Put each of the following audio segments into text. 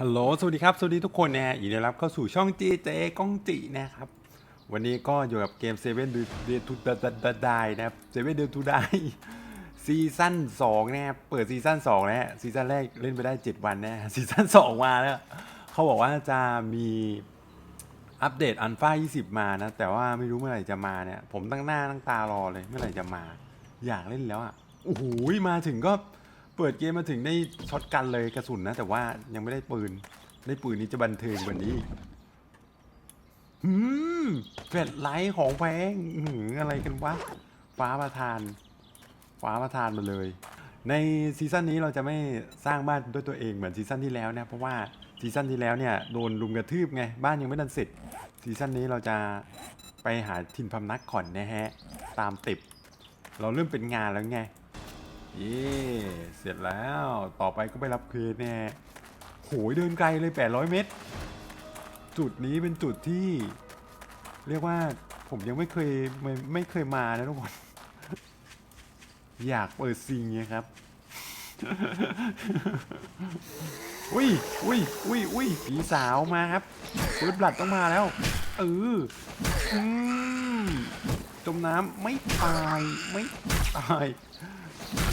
ฮัลโหล สวัสดีครับ สวัสดีทุกคนนะฮะยินดีรับเข้าสู่ช่อง JJ ก้องจินะครับ วันนี้ก็อยู่กับเกม Seven Day to Die นะครับ Seven Day to Die ซีซั่น2นะครับเปิดซีซั่น2แล้วฮะซีซั่นแรกเล่นไปได้ 7 วันนะฮะซีซั่น2มาแล้ว เขาบอกว่าจะมีอัปเดตอันฟ้า20 มานะ แต่ว่าไม่รู้เมื่อไหร่จะมาเนี่ย ผมตั้งหน้าตั้งตารอเลย เมื่อไหร่จะมา อยากเล่นแล้วอะ โอ้โห มาถึงก็ เปิดเกมมาถึงได้ช็อตกันเลยกระสุนนะ แต่ว่ายังไม่ได้ปืน ได้ปืนนี้จะบันเทิงกว่านี้อีกหืมแฟลชไลท์ของแพงอื้อหืออะไรกันวะฟ้าประทาน ฟ้าประทานมาเลย ในซีซั่นนี้เราจะไม่สร้างบ้านด้วยตัวเองเหมือนซีซั่นที่แล้วนะเพราะว่าซีซั่นที่แล้วเนี่ยโดนลุมกระทืบไงบ้านยังไม่ทันเสร็จซีซั่นนี้เราจะไปหาทินพำนักก่อนนะฮะ ตามติบ เราเริ่มเป็นงานแล้วไง เย่เสร็จแล้ว ต่อไปก็ไปรับเควสแน่โหยเดินไกลเลย 800 เมตร จุดนี้เป็นจุดที่ เรียกว่าผมยังไม่เคยไม่ไม่เคยมานะทุกคน อยากเปิดซิงไงครับ อุ้ยอุ้ยอุ้ยอุ้ยผีสาวมาครับปืนบลัดต้องมาแล้ว เอออืมจมน้ำไม่ตายไม่ตาย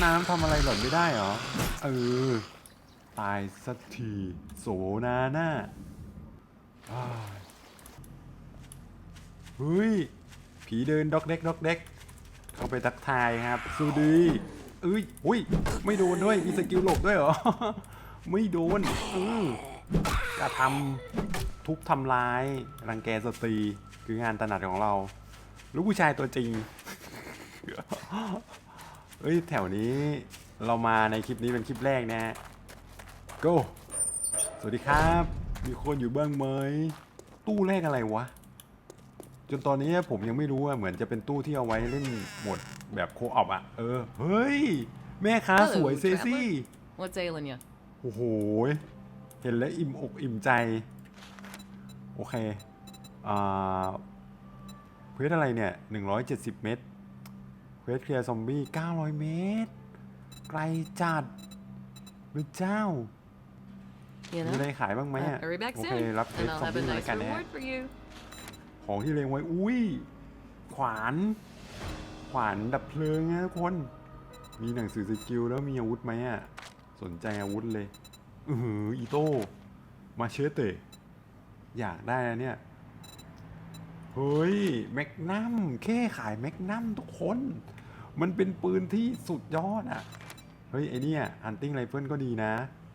น้ำทำอะไรหล่อนไม่ได้เหรอ เออ ตายสักทีโสนาหน้าเฮ้ย ผีเดินด็อกเด็กด็อกเด็ก เข้าไปทักทายครับสวัสดีเอ้ยอุ้ย ไม่โดนด้วย มีสกิลหลบด้วยเหรอ ไม่โดนเออกระทำทุบทำร้าย รังแกสตรี คืองานถนัดของเรา ลูกผู้ชายตัวจริง เฮ้ยแถวนี้เรามาในคลิปนี้เป็นคลิปแรกนะฮะ go สวัสดีครับ มีคนอยู่บ้างไหมตู้แรกอะไรวะ จนตอนนี้ผมยังไม่รู้อะเหมือนจะเป็นตู้ที่เอาไว้เล่นโหมดแบบโคออปอะเออ เฮ้ย แม่ค้าสวยเซซี่ What's ailing you? โอ้โห เห็นแล้วอิ่มอกอิ่มใจ โอเค อ่าเควสอะไรเนี่ย 170 เมตรเค วสเคลียร์ซอมบี้900 เมตร ไกลจัดพระเจ้า You มีอะไร know? ขายบ้างไหม Uh, อะ hurry back โอเค soon, รับเควส and I'll ซอม have บี้ a แล้ว nice กันนะ reward for you. ของที่เลงไว้ อุ้ย ขวาน ขวานดับเพลิงนะทุกคน มีหนังสือสกิลแล้วมีอาวุธไหมอะ สนใจอาวุธเลย อือหืออีโต้ มาเชเตะอยากได้นะเนี่ย เฮ้ย แมกนัมแค่ขายแมกนัมทุกคน มันเป็นปืนที่สุดยอดอะ เฮ้ย ไอเนี่ยฮันติ้งไรเฟิลก็ดีนะ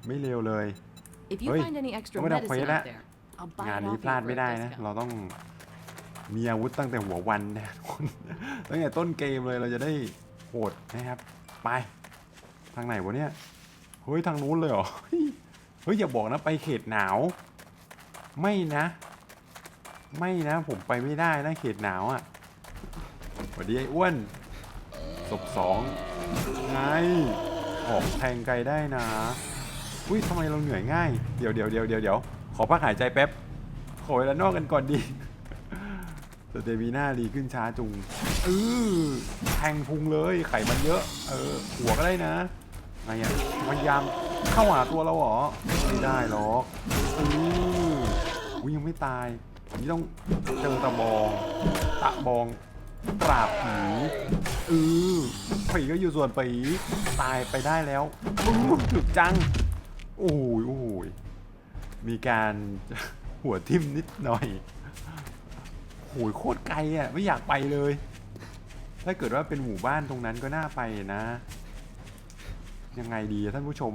ไม่เลวเลย If you Oi, find any extra kamu dah medicine payah out tak? there, I'll buy งาน it นี้ off พลาด you ไม่ for ได้ a นะ discount. เราต้องมีอาวุธตั้งแต่หัววันนะทุกคน ตั้งแต่ต้นเกมเลยเราจะได้โหดนะครับ ไป ทางไหนวะเนี่ย เฮ้ย ทางนู้นเลยเหรอ เฮ้ยเฮ้ยอย่าบอกนะไปเขตหนาว ไม่นะ ไม่นะผมไปไม่ได้นะเขตหนาวอะ่ะสวัสดีไอ้อ้วน ศพสองไงออกแทงไกลได้นะ อุ้ยทำไมเราเหนื่อยง่าย เดี๋ยวเดี๋ยวเดี๋ยวเดี๋ยวเดี๋ยวขอพักหายใจแป๊บ ขอเวลานอกกันก่อนดีสเตมีหน่าดีขึ้นช้าจุงเออแทงพุงเลยไขมันเยอะ เออ หัวก็ได้นะไงอะพยายามเข้าหาตัวเราเหรอ ไม่ได้หรอกเอออุ้ยยังไม่ตายนี่ต้องเจอตะบอง ตะบอง ปราบผีเออผีก็อยู่ส่วนผีตายไปได้แล้วอู้ถึกจัง โอ้ยโอ้ยมีการหัวทิ่มนิดหน่อยโหยโคตรไกลอะ ไม่อยากไปเลย ถ้าเกิดว่าเป็นหมู่บ้านตรงนั้นก็น่าไปนะ ยังไงดีท่านผู้ชม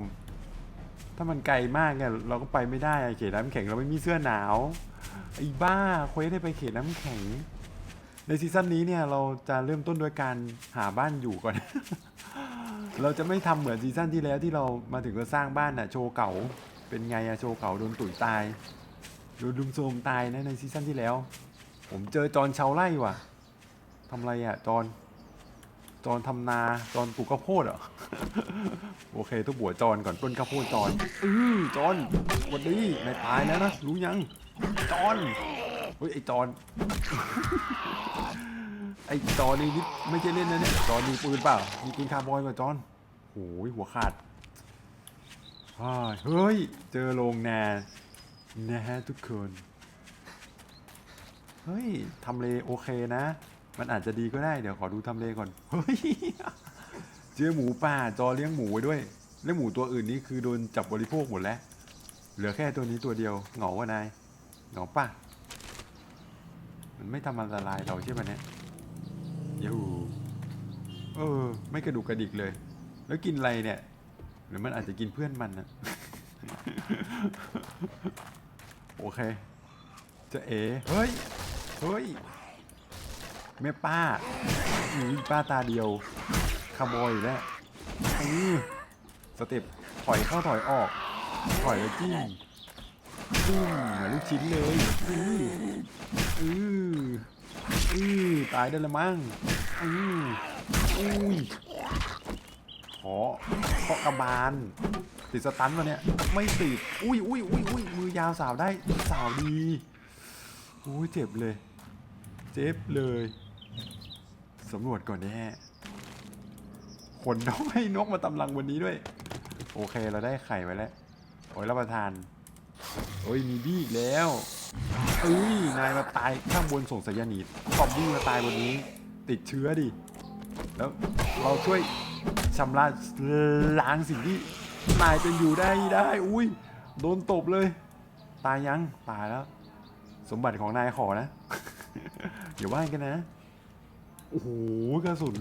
ถ้ามันไกลมากเนี่ยเราก็ไปไม่ได้เขตน้ำแข็งเราไม่มีเสื้อหนาวไอ้บ้าเควสได้ไปเขตน้ำแข็ง ในซีซั่นนี้เนี่ยเราจะเริ่มต้นด้วยการหาบ้านอยู่ก่อน เราจะไม่ทำเหมือนซีซั่นที่แล้วที่เรามาถึงก็สร้างบ้านอะโชว์เก่า เป็นไงอะโชว์เก่าโดนตุ๋ยตาย โดนลุมโซมตายนะในซีซั่นที่แล้ว ผมเจอจอนชาวไร่ว่ะทำอะไรอะจอนจอนทำนาจอนปลูกข้าวโพดเหรอโอเคทุกหัวจอนก่อนต้นข้าวโพดจอนอือจอนสวัสดีนายตายแล้วนะรู้ยังจอน เฮ้ยไอจอน ไอจอนนี่นิดไม่ใช่เล่นนะเนี่ยจอนมีปืนเปล่า มีปืนคาร์บอยป่ะจอนโอ้ยหัวขาดอ้าเฮ้ย เจอโรงนานะฮะทุกคน เฮ้ยทำเลโอเคนะ มันอาจจะดีก็ได้ เดี๋ยวขอดูทำเลก่อน เฮ้ย เจอหมูป่า จอเลี้ยงหมูไว้ด้วย แล้วหมูตัวอื่นนี่คือโดนจับบริโภคหมดแล้ว เหลือแค่ตัวนี้ตัวเดียว เหงาวะนาย เหงาป่ะ ไม่ทำอันตรายเราใช่ปะเนี่ยยูเออ ไม่กระดุกกระดิกเลย แล้วกินอะไรเนี่ย หรือมันอาจจะกินเพื่อนมันนะโอเค จะเอ๋เฮ้ย เฮ้ยแม่ป้าหนีป้าตาเดียวขโมยอีกแล้วอือสเต็ปถอยเข้าถอยออก ถอยแล้วจิ้มจิ้มเหมือนลูกชิ้นเลยอือ อืออือตายได้ละมั้งอืออุ้ยขอเคาะกระบาล ติดสตันวะเนี่ย ไม่ติด อุ้ยอุ้ยอุ้ยอุ้ยมือยาวสาวได้สาวดีอุ้ยเจ็บเลย เจ็บเลยสำรวจก่อนแน่ขนน้อยนกมาตำลังวันนี้ด้วย โอเคเราได้ไข่ไว้แล้ว โอ้ยรับประทาน โอ้ยมีบี้อีกแล้ว เอ้ยนายมาตายข้างบนส่งสายนีดซอมบี้มาตายบนนี้ ติดเชื้อดิ แล้วเราช่วยชำระล้างสิ่งที่นายเป็นอยู่ได้ได้ อุ้ยโดนตบเลย ตายยังตายแล้ว สมบัติของนายขอนะอย่าว่ากันนะโอ้โหกระสุน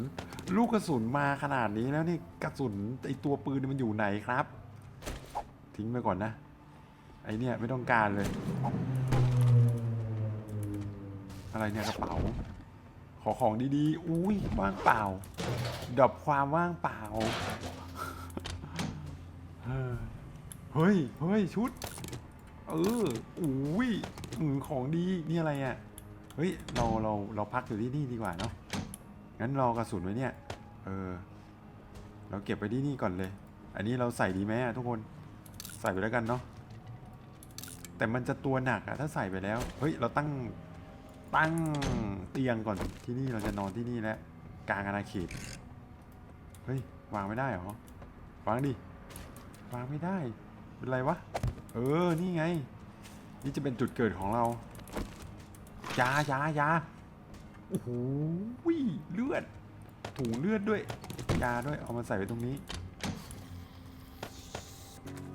ลูกกระสุนมาขนาดนี้แล้วนี่กระสุนไอตัวปืนมันอยู่ไหนครับ ทิ้งไปก่อนนะ ไอเนี่ยไม่ต้องการเลย อะไรเนี่ยกระเป๋า ขอของดีๆ อุ้ยว่างเปล่าดับความว่างเปล่า เฮ้ย เฮ้ย ชุด เออ อุ้ยของดี นี่อะไรอะ เฮ้ย เรา เรา เราพักอยู่ที่นี่ดีกว่าเนาะ งั้นรากระสุนไว้เนี่ย เออ เราเก็บไปที่นี่ก่อนเลย อันนี้เราใส่ดีไหมอะทุกคน ใส่ไปแล้วกันเนาะ แต่มันจะตัวหนักอะถ้าใส่ไปแล้ว เฮ้ย เราตั้ง ตั้งเตียงก่อนที่นี่เราจะนอนที่นี่แล้วกลางอาณาเขตเฮ้ยวางไม่ได้เหรอวางดิวางไม่ได้ เป็นไรวะ เออ นี่ไง นี่จะเป็นจุดเกิดของเรายายายาโอ้โหเลือด ถุงเลือดด้วย ยาด้วย เอามาใส่ไว้ตรงนี้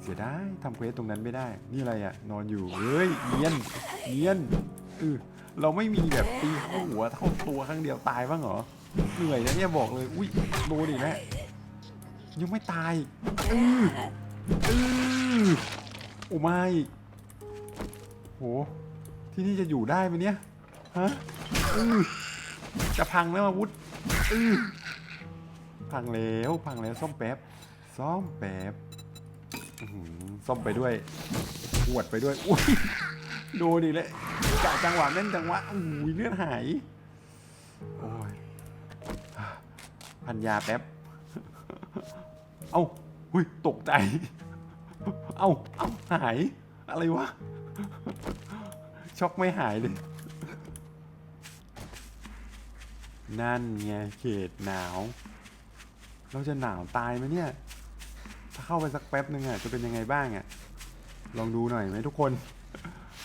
เสียดายทำเควสตรงนั้นไม่ได้ นี่อะไรอะนอนอยู่ เฮ้ยเยียนเยียนเออ เราไม่มีแบบตีเข้าหัวเข้าตัวครั้งเดียวตายบ้างเหรอ เหนื่อยนะเนี่ยบอกเลย อุ้ยดนอีกแล้วยังไม่ตายเออเออโอ้ไม่โห ที่นี่จะอยู่ได้ไหมเนี่ย ฮะอือจะพังแล้วอาวุธอือพังแล้วพังแล้วซ่อมแป๊บ ซ่อมแป๊บซ้อหือซ่อมไปด้วยปวดไปด้วย อุ้ย ดูดิเลยกะจังหวะเล่นจังหวะอุ้ยเลือดหาย โอ้ยพันยาแป๊บ เอ้าอุ้ยตกใจ เอ้าเอ้าหาย อะไรวะ ช็อกไม่หายเลย นั่นไงเขตหนาว เราจะหนาวตายไหมเนี่ย ถ้าเข้าไปสักแป๊บนึงอะจะเป็นยังไงบ้างอะ ลองดูหน่อยไหมทุกคน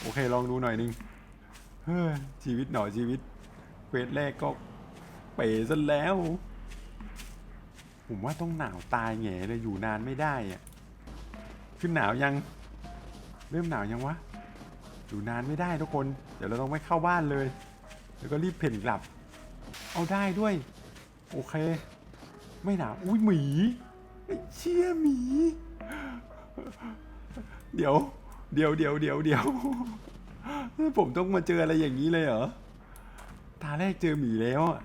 โอเคลองดูหน่อยนึงเฮ้ชีวิตหน่อยชีวิตเควสแรกก็เป๋ซะแล้ว ผมว่าต้องหนาวตายแง่เลยอยู่นานไม่ได้อะขึ้นหนาวยัง เริ่มหนาวยังวะ อยู่นานไม่ได้ทุกคน เดี๋ยวเราต้องไม่เข้าบ้านเลย แล้วก็รีบเพ่นกลับ เอาได้ด้วย โอเค ไม่หนาว อุ้ยหมีไอ้เชี่ยหมี เดี๋ยว เดี๋ยวเดี๋ยวเดี๋ยวเดี๋ยวผมต้องมาเจออะไรอย่างนี้เลยเหรอ ตาแรกเจอหมีแล้วอะ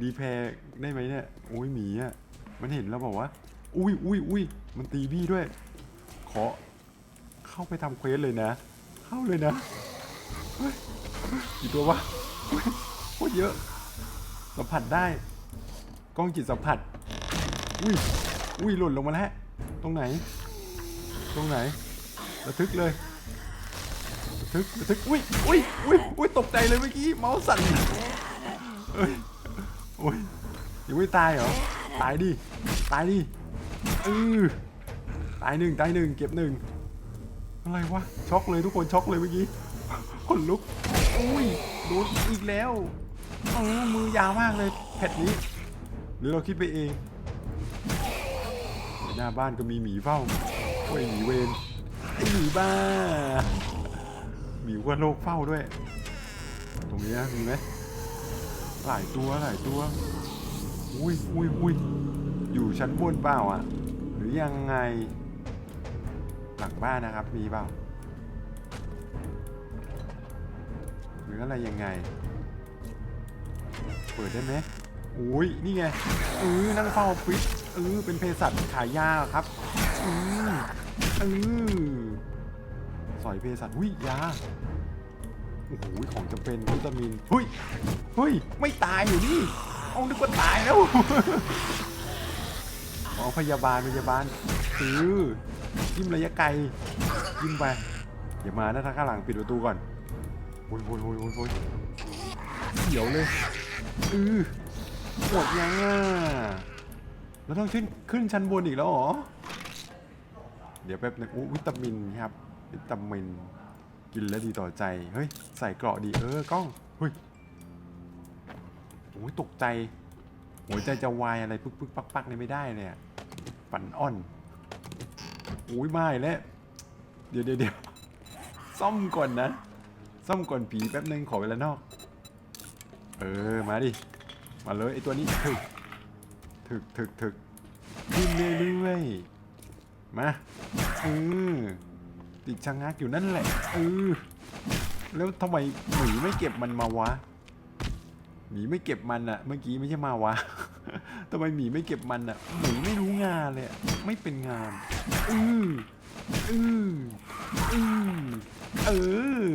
ดีแพรได้ไหมเนี่ยโอ้ยหมีอะ มันเห็นแล้วบอกว่า อุ้ยอุ้ยอุ้ยมันตีพี่ด้วย ขอ เข้าไปทำเควสเลยนะ เข้าเลยนะเฮ้ยเฮ้ยกี่ตัววะโคตรเยอะ สัมผัสได้ กล้องจิตสัมผัส อุ้ยอุ้ยหล่นลงมาแล้ว ตรงไหน ตรงไหนระทึกเลยระทึกระทึกอุ้ยอุ้ยอุ้ยอุ้ยตกใจเลยเมื่อกี้เมาส์สั่นเอ้ยอุ้ยยังไม่ตายเหรอตายดิตายดิเออตายหนึ่งตายหนึ่งเก็บหนึ่งอะไรวะช็อกเลยทุกคนช็อกเลยเมื่อกี้คนลุกอุ้ยโดนอีกแล้วเออมือยาวมากเลยแพทนี้ หรือเราคิดไปเอง หน้าบ้านก็มีหมีเฝ้าโอ้ยหมีเวนไอหมีบ้าหมีว่าโลกเฝ้าด้วย ตรงนี้นะมีไหมหลายตัวหลายตัวอุ้ยอุ้ยอุ้ยอยู่ชั้นบนเปล่าอะ หรือยังไงหลังบ้านนะครับมีเปล่าหรืออะไรยังไง เปิดได้ไหมอุ้ยนี่ไงเออนั่งเฝ้าฟิต เออเป็นเภสัชขายยาครับอือเออสอยเภสัชอุ้ยยาโอ้โหของจำเป็นวิตามินเฮ้ยเฮ้ยไม่ตายอยู่นี่เอานึกว่าตายแล้วอ๋อพยาบาลพยาบาลคือยิ้มระยะไกลยิ้มไปอย่ามานะทางข้างหลังปิดประตูก่อนโอ้ยโอ้ยโอ้ยโอ้ยโอ้ยเขียวเลยอือหมดยังอะ แล้วต้องขึ้นขึ้นชั้นบนอีกแล้วเหรอ เดี๋ยวแป๊บนึงอู้วิตามินครับ วิตามิน กินแล้วดีต่อใจ เฮ้ย ใส่เกราะดีเออกล้องเฮ้ยโอ้ยตกใจ หัวใจจะวายอะไรปึ๊กปึ๊กปักปักนี่ไม่ได้เลยฝันอ่อนโอ้ยไม่แล้วเดี๋ยวเดี๋ยวซ่อมก่อนนะ ซ่อมก่อนผีแป๊บนึงขอเวลานอก เออมาดิ มาเลยไอตัวนี้ ถึกถึกถึกขึ้นเรื่อยๆมาเออติดชะงักอยู่นั่นแหละเออแล้วทำไมหมีไม่เก็บมันมาวะหมีไม่เก็บมันอะเมื่อกี้ไม่ใช่มาวะทำไมหมีไม่เก็บมันอะหมีไม่รู้งานเลยไม่เป็นงานอืออืออือเออ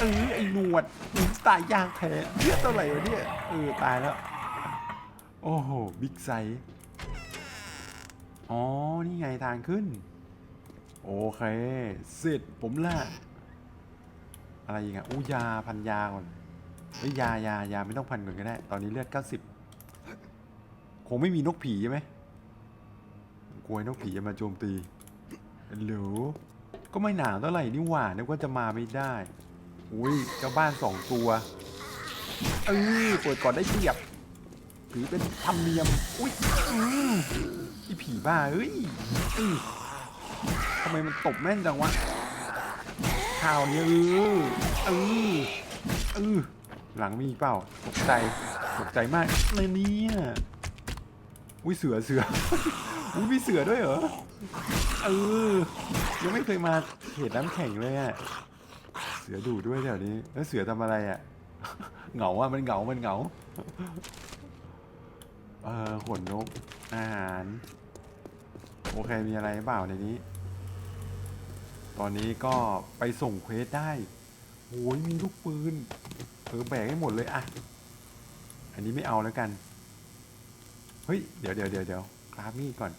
เออไอ้หนวดตายยากแท้เลือดเท่าไหร่วะเนี่ยเออตายแล้ว โอ้โห บิ๊กไซส์อ๋อ นี่ไงทางขึ้น โอเค เสร็จผมละอะไรอีกอะอู้ยาพันยาก่อนเฮ้ยยายายาไม่ต้องพันก่อนก็ได้ ตอนนี้เลือด 90 คงไม่มีนกผีใช่ไหมกลัวนกผีจะมาโจมตีหรือก็ไม่หนาวเท่าไหร่นี่หว่านึกว่าจะมาไม่ได้ อุ้ยเจ้าบ้านสองตัว เออเปิดก่อนได้เปรียบ ถือเป็นธรรมเนียม อุ้ยอืมอีผีบ้าเอ้ยอือทำไมมันตบแม่นจังวะข่าวเนี้ยเออเออเออหลังมีเปล่าตกใจตกใจมากเลยเนี่ยอุ้ยเสือเสือ อุ้ยมีเสือด้วยเหรอเออยังไม่เคยมาเขตน้ำแข็งเลยอะเสือดูด้วยแถวนี้ แล้วเสือทำอะไรอะ เหงาอะมันเหงา มันเหงา เออขนนก อาหาร โอเค มีอะไรเปล่าในนี้ ตอนนี้ก็ไปส่งเควสได้โอ้ยมีลูกปืนเออแบกให้หมดเลยอะอันนี้ไม่เอาแล้วกัน เฮ้ย เดี๋ยวเดี๋ยวเดี๋ยวเดี๋ยวคราฟมีดก่อน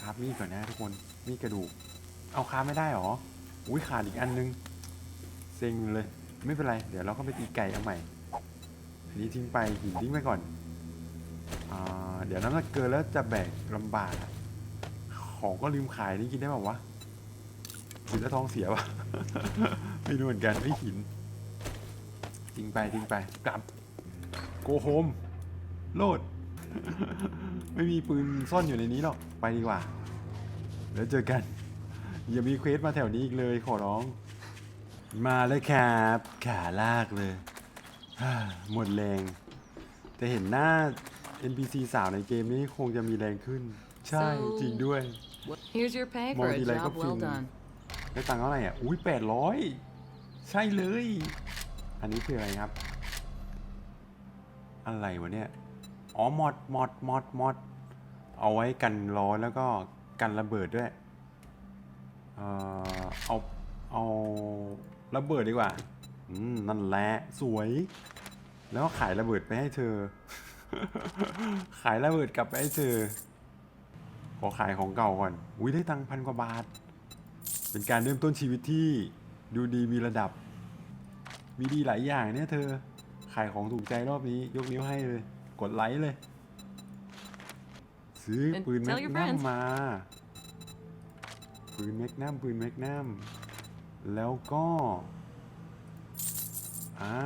คราฟมีดก่อนนะทุกคนมีดกระดูก เอาคราฟไม่ได้หรอ อุ้ยขาดอีกอันนึง เซ็งเลย ไม่เป็นไร เดี๋ยวเราก็ไปตีไก่เอาใหม่อันนี้ทิ้งไปหินทิ้งไปก่อน เดี๋ยวน้ำหนักเกินแล้วจะแบกลำบากอะของก็ลืมขายนี่กินได้เปล่าวะกินแล้วท้องเสียวะ ไม่รู้เหมือนกันไม่หินทิ้งไปทิ้งไปกลับโกโฮมโลด ไม่มีปืนซ่อนอยู่ในนี้หรอก ไปดีกว่า แล้วเจอกัน อย่ามีเควสมาแถวนี้อีกเลยขอร้อง มาเลยครับขาลากเลย หมดแรง แต่เห็นหน้า NPC สาวในเกมนี้คงจะมีแรงขึ้น ใช่ So- จริงด้วย Here's your pay for a Multi-like job well option. done. ได้ตังค์เท่าไหร่อะ อุ้ยแปดร้อยใช่เลย อันนี้คืออะไรครับ อะไรวะเนี่ย อ๋อมอดมอดมอดมอด เอาไว้กันร้อนแล้วก็กันระเบิดด้วย เอ่อเอาเอาระเบิดดีกว่า อืม นั่นแหละ สวย แล้วก็ขายระเบิดไปให้เธอ ขายระเบิดกลับไปให้เธอขอขายของเก่าก่อน อุ้ยได้ตังค์พันกว่าบาท เป็นการเริ่มต้นชีวิตที่ดูดีมีระดับ มีดีหลายอย่างเนี่ยเธอ ขายของถูกใจรอบนี้ ยกนิ้วให้เลย กดไลค์เลยเสืซื้อ And ปืนแม tell ก your นัม friends มา ปืนแมกนัมปืนแมกนัมแล้วก็ อ่า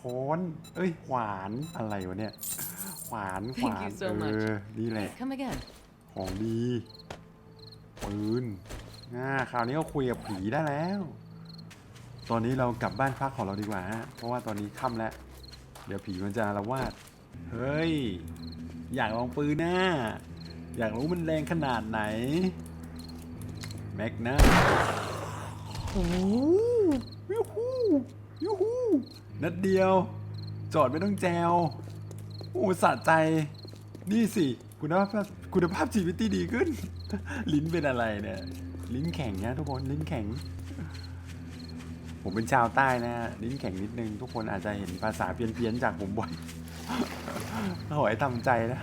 ค้อนเอ้ยขวานอะไรวะเนี่ย ขวานข Thank วาน you so เอ much อนี่แหละ Come again. ของดีปืนอ่าคราวนี้ก็คุยกับผีได้แล้ว ตอนนี้เรากลับบ้านพักของเราดีกว่าฮะเพราะว่าตอนนี้ค่ำแล้ว เดี๋ยวผีมันจะอาละวาด เฮ้ย อยากลองปืนนะอยากรู้มันแรงขนาดไหน แม็กนะโอ้โหยูฮูยูฮู นัดเดียว จอดไม่ต้องแจวโอ้สะใจ นี่สิ คุณภาพคุณภาพชีวิตที่ดีขึ้น ลิ้นเป็นอะไรเนี่ย ลิ้นแข็งนะทุกคน ลิ้นแข็ง ผมเป็นชาวใต้นะลิ้นแข็งนิดนึง ทุกคนอาจจะเห็นภาษาเพี้ยนๆจากผมบ่อยขอให้ทำใจนะ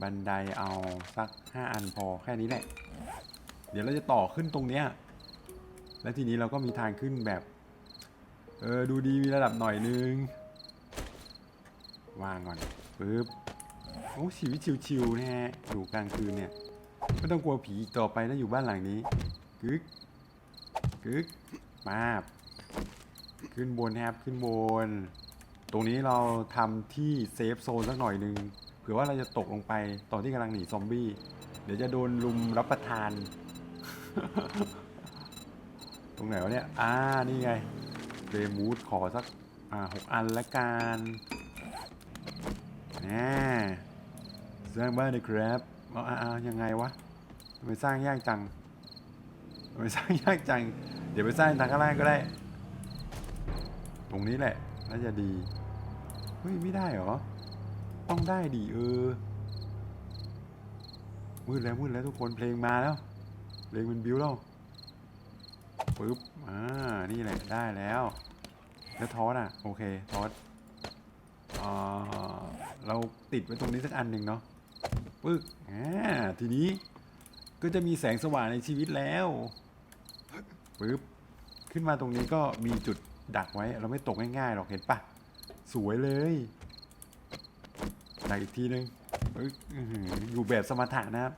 บันไดเอาสักห้าอันพอแค่นี้แหละ เดี๋ยวเราจะต่อขึ้นตรงเนี้ย แล้วทีนี้เราก็มีทางขึ้นแบบ เออ ดูดีมีระดับหน่อยนึง วางก่อนปึ๊บโอ้ชีวิตชิวๆนะฮะอยู่กลางคืนเนี่ยไม่ต้องกลัวผีต่อไปนะอยู่บ้านหลังนี้กึกกึกมาบขึ้นบนครับขึ้นบน ตรงนี้เราทำที่เซฟโซนสักหน่อยนึงเผื่อว่าเราจะตกลงไปตอนที่กำลังหนีซอมบี้ เดี๋ยวจะโดนลุมรับประทาน ตรงไหนวะเนี่ย อ่า นี่ไง เรมูดขอสักอ่าหกอันละกันแน่สร้างบ้านเลยครับเอาเอาเอายังไงวะทำไมสร้างยากจังทำไมสร้างยากจัง เดี๋ยวไปสร้างทางข้างล่างก็ได้ ตรงนี้แหละน่าจะดี เฮ้ย ไม่ได้เหรอ ต้องได้ดีเออ มืดแล้วมืดแล้วทุกคนเพลงมาแล้ว เพลงมันบิวแล้วปึ๊บ อ่า นี่แหละได้แล้ว แล้วทอสอะ โอเคทอสเราติดไว้ตรงนี้สักอันหนึ่งเนาะปึ๊กอ่าทีนี้ก็จะมีแสงสว่างในชีวิตแล้วปึ๊บขึ้นมาตรงนี้ก็มีจุดดักไว้ เราไม่ตกง่ายๆหรอกเห็นปะสวยเลยดักอีกทีนึงปึ๊กอื้อหืออยู่แบบสมถะนะครับ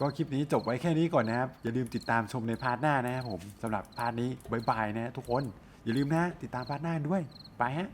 ก็คลิปนี้จบไว้แค่นี้ก่อนนะครับ อย่าลืมติดตามชมในพาร์ทหน้านะครับผมสำหรับพาร์ทนี้บายบายนะทุกคน อย่าลืมนะ ติดตามพาร์ทหน้าด้วย ไปฮะ